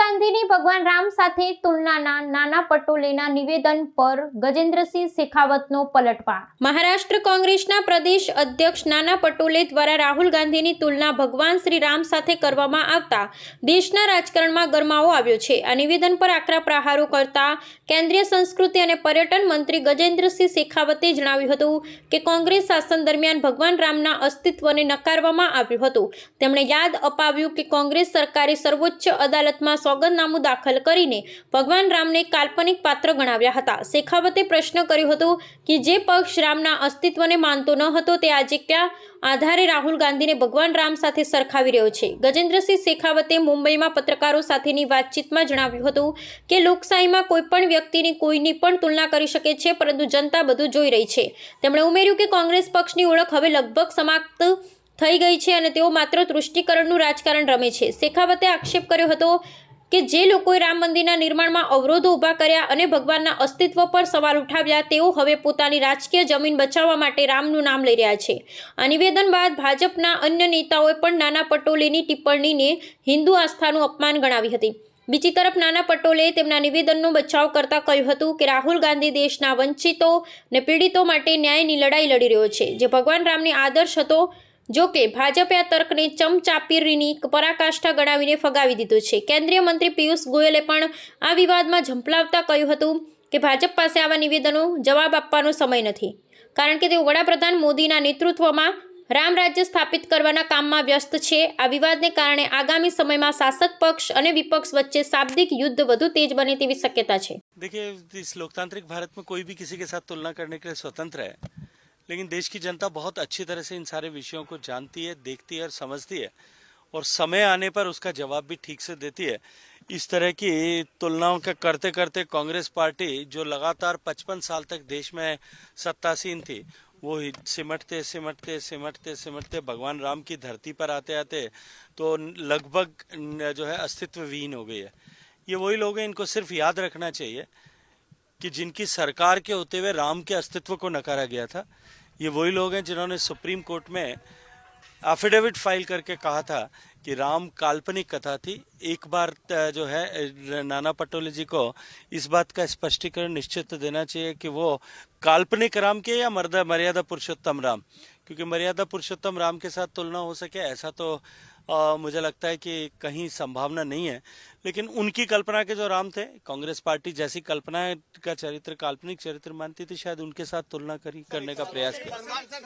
ગાંધીની ભગવાન રામ સાથે તુલનાના નાના પટોલેના નિવેદન પર ગજેન્દ્રસિંહ શેખાવતનો પલટવાર મહારાષ્ટ્ર કોંગ્રેસના પ્રદેશ અધ્યક્ષ નાના પટોલે દ્વારા રાહુલ ગાંધીની તુલના ભગવાન શ્રી રામ સાથે કરવામાં આવતા દેશના રાજકારણમાં ગરમાવો આવ્યો છે. આ નિવેદન પર આકરા પ્રહારો કરતા કેન્દ્રીય સંસ્કૃતિ અને પર્યટન મંત્રી ગજેન્દ્રસિંહ શેખાવતે જણાવ્યું હતું કે કોંગ્રેસ શાસન દરમિયાન ભગવાન રામના અસ્તિત્વને નકારવામાં આવ્યું હતું. તેમણે યાદ અપાવ્યું કે કોંગ્રેસ સરકારે સર્વોચ્ચ અદાલતમાં સોગંદનામું દાખલ કરીને ભગવાન રામને કાલ્પનિક પાત્ર ગણાવ્યા હતા. શેખાવતે પ્રશ્ન કર્યો હતો કે જે પક્ષ રામના અસ્તિત્વને માનતો ન હતો તે આજે ક્યાં આધારે રાહુલ ગાંધીને ભગવાન રામ સાથે સરખાવી રહ્યો છે? ગજેન્દ્રસિંહ શેખાવતે મુંબઈમાં પત્રકારો સાથેની વાતચીતમાં જણાવ્યું હતું કે લોકશાહીમાં કોઈ પણ વ્યક્તિની કોઈની પણ તુલના કરી શકે છે, પરંતુ જનતા બધું જોઈ રહી છે. તેમણે ઉમેર્યું કે કોંગ્રેસ પક્ષની ઓળખ હવે લગભગ સમાપ્ત થઈ ગઈ છે અને તેઓ માત્ર તૃષ્ટિકરણનું રાજકારણ રમે છે. શેખાવતે આક્ષેપ કર્યો હતો કે જે લોકોએ રામ મંદિરના નિર્માણમાં અવરોધો ઊભા કર્યા અને ભગવાનના અસ્તિત્વ પર સવાલ ઉઠાવ્યા, તેઓ હવે પોતાની રાજકીય જમીન બચાવવા માટે રામનું નામ લઈ રહ્યા છે. આ નિવેદન બાદ ભાજપના અન્ય નેતાઓએ પણ નાના પટોલેની ટિપ્પણીને હિન્દુ આસ્થાનું અપમાન ગણાવી હતી. બીજી તરફ નાના પટોલે તેમના નિવેદનનો બચાવ કરતા કહ્યું હતું કે રાહુલ ગાંધી દેશના વંચિતો ને પીડિતો માટે ન્યાયની લડાઈ લડી રહ્યો છે. જે ભગવાન રામની આદર્શ હતો જો કે ભાજપે આ તર્કને ચમચાપીરીની પરાકાષ્ઠા ગણાવીને ફગાવી દીધું છે કેન્દ્રીય મંત્રી પિયુષ ગોયલે પણ આ વિવાદમાં ઝંપલાવતા કહ્યું હતું કે ભાજપ પાસે આવા નિવેદનો જવાબ આપવાનો સમય નથી કારણ કે તેઓ વડાપ્રધાન મોદીના નેતૃત્વમાં રામ રાજ્ય સ્થાપિત કરવાના કામમાં વ્યસ્ત છે આ વિવાદને કારણે આગામી સમયમાં શાસક પક્ષ અને વિપક્ષ વચ્ચે શાબ્દિક યુદ્ધ વધુ તેજ બને તેવી શક્યતા છે देखिए इस लोकतांत्रिक भारत में कोई भी किसी के साथ तुलना करने के लिए स्वतंत्र है लेकिन देश की जनता बहुत अच्छी तरह से इन सारे विषयों को जानती है, देखती है और समझती है। और समय आने पर उसका जवाब भी ठीक से देती है। इस तरह की तुलनाओं का करते करते कांग्रेस पार्टी, जो लगातार 55 साल तक देश में सत्तासीन थी, वो सिमटते सिमटते सिमटते सिमटते भगवान राम की धरती पर आते आते तो लगभग जो है अस्तित्व विहीन हो गई है। ये वही लोग हैं, इनको सिर्फ़ याद रखना चाहिए कि जिनकी सरकार के होते हुए राम के अस्तित्व को नकारा गया था। ये वही लोग हैं जिन्होंने सुप्रीम कोर्ट में एफिडेविट फ़ाइल करके कहा था कि राम काल्पनिक कथा थी। एक बार जो है नाना पटोले जी को इस बात का स्पष्टीकरण निश्चित देना चाहिए कि वो काल्पनिक राम के या मर्दा, मर्यादा पुरुषोत्तम राम? क्योंकि मर्यादा पुरुषोत्तम राम के साथ तुलना हो सके, ऐसा तो अ, मुझे लगता है कि कहीं संभावना नहीं है। लेकिन उनकी कल्पना के जो राम थे कांग्रेस पार्टी जैसी कल्पना का चरित्र काल्पनिक चरित्र मानती थी शायद उनके साथ तुलना करी करने का प्रयास किया।